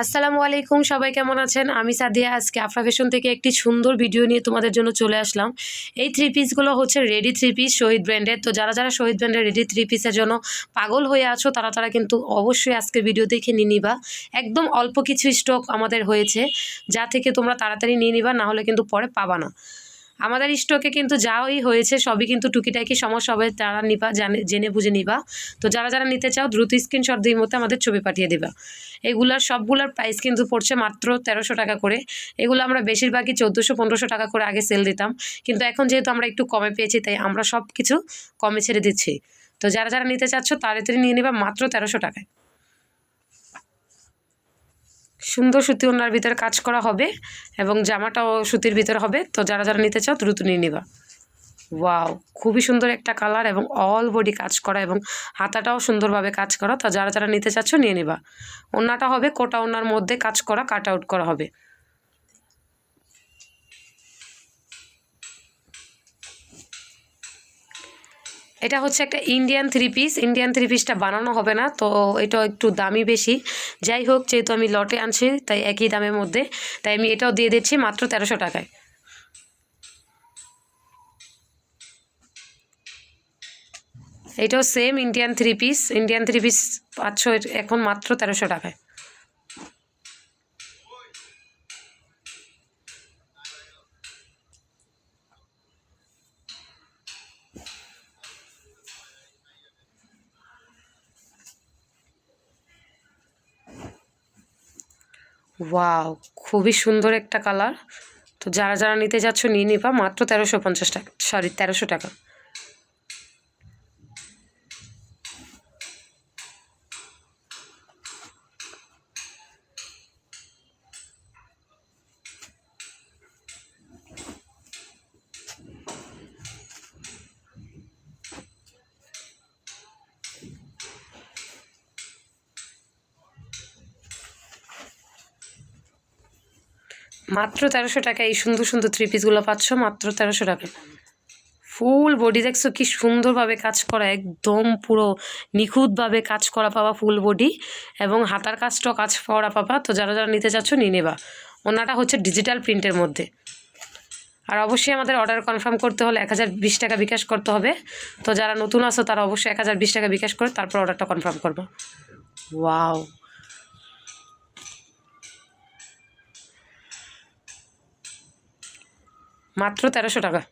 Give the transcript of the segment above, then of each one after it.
আসসালামু আলাইকুম, সবাই কেমন আছেন? আমি সাদিয়া, আজকে আফরা ফ্যাশন থেকে একটি সুন্দর ভিডিও নিয়ে তোমাদের জন্য চলে আসলাম। এই থ্রি পিসগুলো হচ্ছে রেডি থ্রি পিস শহীদ ব্র্যান্ডের তো যারা যারা শহীদ ব্র্যান্ডের রেডি থ্রি পিসের জন্য পাগল হয়ে আছো, তারা তারা কিন্তু অবশ্যই আজকে ভিডিও দেখে নিয়ে নিবা। একদম অল্প কিছু স্টক আমাদের হয়েছে, যা থেকে তোমরা তাড়াতাড়ি নিয়ে নিবা না হলে কিন্তু পরে পাবা না। আমাদের স্টকে কিন্তু যাই হয়েছে, সবই কিন্তু টুকিটাকি সমস্যা হবে, তারা নিবা, জানে, জেনে বুঝে নিবা। তো যারা যারা নিতে চাও, দ্রুত স্ক্রিনশট দিয়ে মধ্যে আমাদের ছবি পাঠিয়ে দেবা। এগুলার, সবগুলোর প্রাইস কিন্তু পড়ছে মাত্র তেরোশো টাকা করে। এগুলো আমরা বেশিরভাগই চোদ্দোশো, পনেরোশো টাকা করে আগে সেল দিতাম। কিন্তু এখন যেহেতু আমরা একটু কমে পেয়েছি, তাই আমরা সব কিছু কমে ছেড়ে দিচ্ছি। তো যারা যারা নিতে চাচ্ছ, তাড়াতাড়ি নিয়ে নেবা মাত্র তেরোশো টাকায়। সুন্দর সুতি ওনার ভিতরে কাজ করা হবে এবং জামাটাও সুতির ভিতরে হবে। তো যারা যারা নিতে চাও দ্রুত নিয়ে নিবা। ওয়াও, খুবই সুন্দর একটা কালার এবং অল বডি কাজ করা এবং হাতাটাও সুন্দরভাবে কাজ করা। তো যারা যারা নিতে চাচ্ছ নিয়ে নিবা। ওনাটা হবে কোটা ওনার মধ্যে কাজ করা, কাট আউট করা হবে। এটা হচ্ছে একটা Indian three piece Indian three পিসটা বানানো হবে না, তো এটা একটু দামি বেশি। যাই হোক, যেহেতু আমি লটে আনছি, তাই একই দামের মধ্যে। তাই আমি এটাও দিয়ে দিচ্ছি মাত্র তেরোশো টাকায়। এটাও same Indian three piece Indian three piece পাঁচশো এখন মাত্র তেরোশো টাকায়। ওয়াও খুবই সুন্দর একটা কালার তো যারা যারা নিতে যাচ্ছ, নিয়ে নিবা মাত্র তেরোশো পঞ্চাশ টাকা সরি তেরোশো টাকা। মাত্র তেরোশো টাকা এই সুন্দর সুন্দর থ্রি পিসগুলো পাচ্ছ, মাত্র তেরোশো টাকা ফুল বডি দেখছ কি সুন্দরভাবে কাজ করা, একদম পুরো নিখুঁতভাবে কাজ করা পাবা ফুল বডি এবং হাতার কাজটাও কাজ করা পাবা। তো যারা যারা নিতে চাচ্ছ, নিয়ে নেবা। ওনাটা হচ্ছে ডিজিটাল প্রিন্টের মধ্যে। আর অবশ্যই আমাদের অর্ডার কনফার্ম করতে হলে এক হাজার বিশ টাকা বিকাশ করতে হবে। তো যারা নতুন আসো তারা অবশ্যই এক হাজার বিশ টাকা বিকাশ করে তারপর অর্ডারটা কনফার্ম করব। ওয়াও মাত্র তেরোশো টাকা।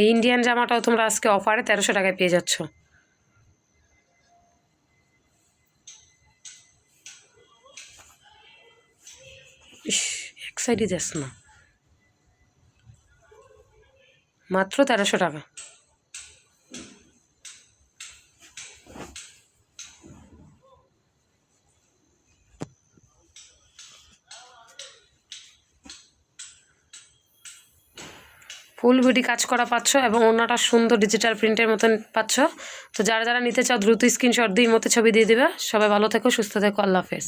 এই ইন্ডিয়ান জামাটাও তোমরা আজকে অফারে তেরোশো টাকায় পেয়ে যাচ্ছ। এক সাইডে যাস না। মাত্র তেরোশো টাকা। ফুল ভিডি কাজ করা পাচ্ছ এবং অন্যটা সুন্দর ডিজিটাল প্রিন্টের মতন পাচ্ছ। তো যারা যারা নিতে চাও, দ্রুত স্ক্রিনশট দিয়ে মতো ছবি দিয়ে দিবে। সবাই ভালো থেকো, সুস্থ থেকো, আল্লাহ হাফেজ।